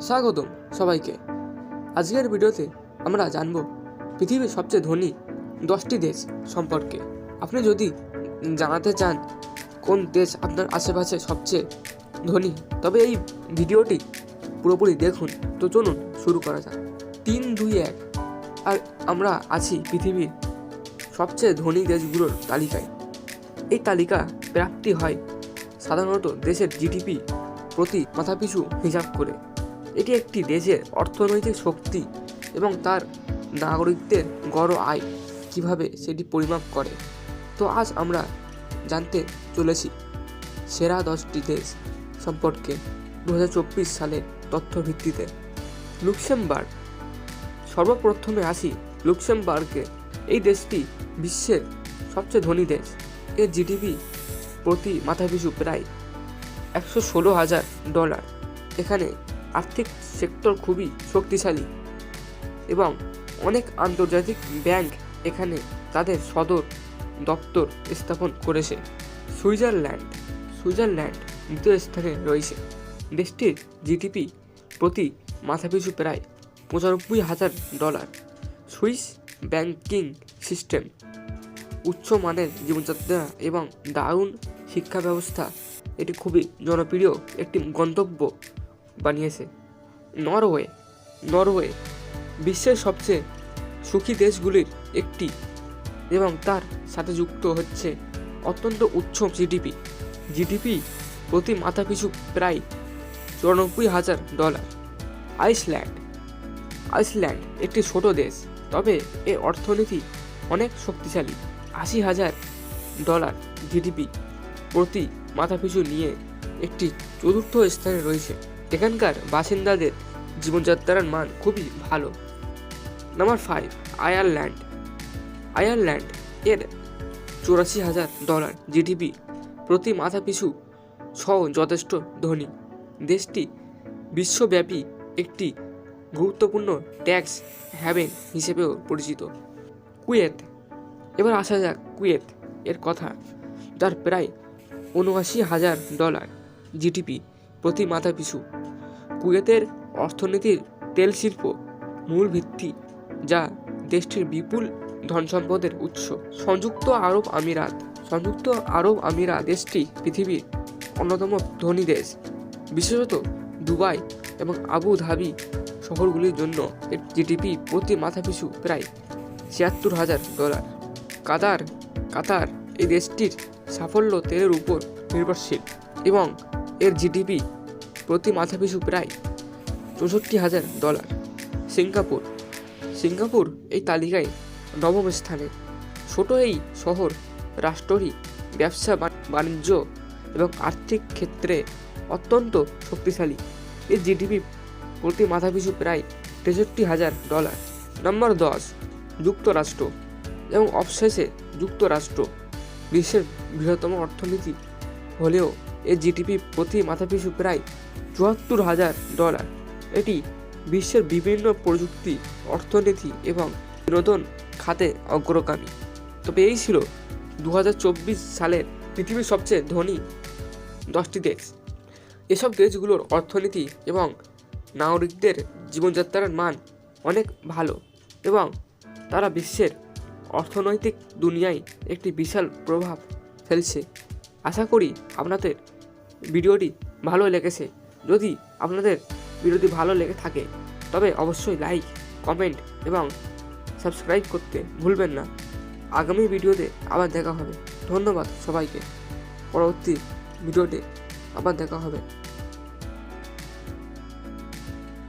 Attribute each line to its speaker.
Speaker 1: স্বাগতম সবাইকে। আজকের ভিডিওতে আমরা জানব পৃথিবীর সবচেয়ে ধনী দশটি দেশ সম্পর্কে। আপনি যদি জানাতে চান কোন দেশ আপনার আশেপাশে সবচেয়ে ধনী, তবে এই ভিডিওটি পুরোপুরি দেখুন। তো চলুন শুরু করা যাক। তিন, দুই, এক। আর আমরা আছি পৃথিবীর সবচেয়ে ধনী দেশগুলোর তালিকায়। এই তালিকা প্রাপ্তি হয় সাধারণত দেশের জিডিপি প্রতি মাথাপিছু হিসাব করে। এটি একটি দেশের অর্থনৈতিক শক্তি এবং তার নাগরিকদের গড় আয় কীভাবে সেটি পরিমাপ করে। তো আজ আমরা জানতে চলেছি সেরা দশটি দেশ সম্পর্কে দু হাজার চব্বিশ সালের তথ্য ভিত্তিতে লুক্সেমবার্গ। সর্বপ্রথমে আসি লুক্সেমবার্গে। এই দেশটি বিশ্বের সবচেয়ে ধনী দেশ। এর জিডিপি প্রতি মাথাপিছু প্রায় একশো ষোলো হাজার ডলার। এখানে আর্থিক সেক্টর খুবই শক্তিশালী এবং অনেক আন্তর্জাতিক ব্যাংক এখানে তাদের সদর দপ্তর স্থাপন করেছে। সুইজারল্যান্ড সুইজারল্যান্ড দ্বিতীয় স্থানে রয়েছে। দেশটির জিডিপি প্রতি মাথাপিছু প্রায় পঁচানব্বই হাজার ডলার। সুইস ব্যাংকিং সিস্টেম, উচ্চ মানের জীবনযাত্রা এবং দারুণ শিক্ষা ব্যবস্থা এটি খুবই জনপ্রিয় একটি গন্তব্য বানিয়েছে। নরওয়ে নরওয়ে, বিশ্বের সবচেয়ে সুখী দেশগুলির একটি এবং তার সাথে যুক্ত হচ্ছে অত্যন্ত উচ্চ জিডিপি। জিডিপি প্রতি মাথাপিছু প্রায় চুরানব্বই হাজার ডলার। আইসল্যান্ড আইসল্যান্ড একটি ছোট দেশ, তবে এর অর্থনীতি অনেক শক্তিশালী। আশি হাজার ডলার জিডিপি প্রতি মাথাপিছু নিয়ে একটি চতুর্থ স্থানে রয়েছে। এখানকার বাসিন্দাদের জীবনযাত্রার মান খুবই ভালো। নাম্বার ফাইভ আয়ারল্যান্ড আয়ারল্যান্ড এর চুরাশি হাজার ডলার জিডিপি প্রতি মাথাপিছু সহ যথেষ্ট ধনী। দেশটি বিশ্বব্যাপী একটি গুরুত্বপূর্ণ ট্যাক্স হ্যাভেন হিসেবেও পরিচিত। কুয়েত এবার আসা যাক কুয়েত এর কথা। যার প্রায় উনআশি হাজার ডলার জিডিপি প্রতি মাথা পিছু। কুয়েতের অর্থনীতির তেল শিল্প মূল ভিত্তি, যা দেশটির বিপুল ধন সম্পদের উৎস। সংযুক্ত আরব আমিরাত, সংযুক্ত আরব আমিরাত দেশটি পৃথিবীর অন্যতম ধনী দেশ। বিশেষত দুবাই এবং আবু ধাবি শহরগুলির জন্য এর জিডিপি প্রতি মাথাপিছু প্রায় ছিয়াত্তর হাজার ডলার। কাতার কাতার এই দেশটির সাফল্য তেলের উপর নির্ভরশীল এবং এর জিডিপি প্রতি মাথাপিছু প্রায় চৌষট্টি হাজার ডলার। সিঙ্গাপুর। সিঙ্গাপুর এই তালিকায় নবম স্থানে। ছোট এই শহর রাষ্ট্রই ব্যবসা, বাণ- বাণিজ্য এবং আর্থিক ক্ষেত্রে অত্যন্ত শক্তিশালী। এর জিডিপি প্রতি মাথাপিছু প্রায় তেষট্টি হাজার ডলার। নম্বর দশ, যুক্তরাষ্ট্র এবং অবশেষে যুক্তরাষ্ট্র বিশ্বের বৃহত্তম অর্থনীতি হলেও এর জিডিপি প্রতি মাথাপিছু প্রায় চুয়াত্তর হাজার ডলার। এটি বিশ্বের বিভিন্ন প্রযুক্তি, অর্থনীতি এবং বিনোদন খাতে অগ্রগামী। তবে এই ছিল দু হাজার চব্বিশ সালের পৃথিবীর সবচেয়ে ধনী দশটি দেশ। এসব দেশগুলোর অর্থনীতি এবং নাগরিকদের জীবনযাত্রার মান অনেক ভালো এবং তারা বিশ্বের অর্থনৈতিক দুনিয়ায় একটি বিশাল প্রভাব ফেলছে। আশা করি আপনাদের ভিডিওটি ভালো লেগেছে। যদি আপনাদের ভিডিওটি ভালো লেগে থাকে, তবে অবশ্যই লাইক, কমেন্ট এবং সাবস্ক্রাইব করতে ভুলবেন না। আগামী ভিডিওতে আবার দেখা হবে। ধন্যবাদ সবাইকে। পরবর্তী ভিডিওতে আবার দেখা হবে।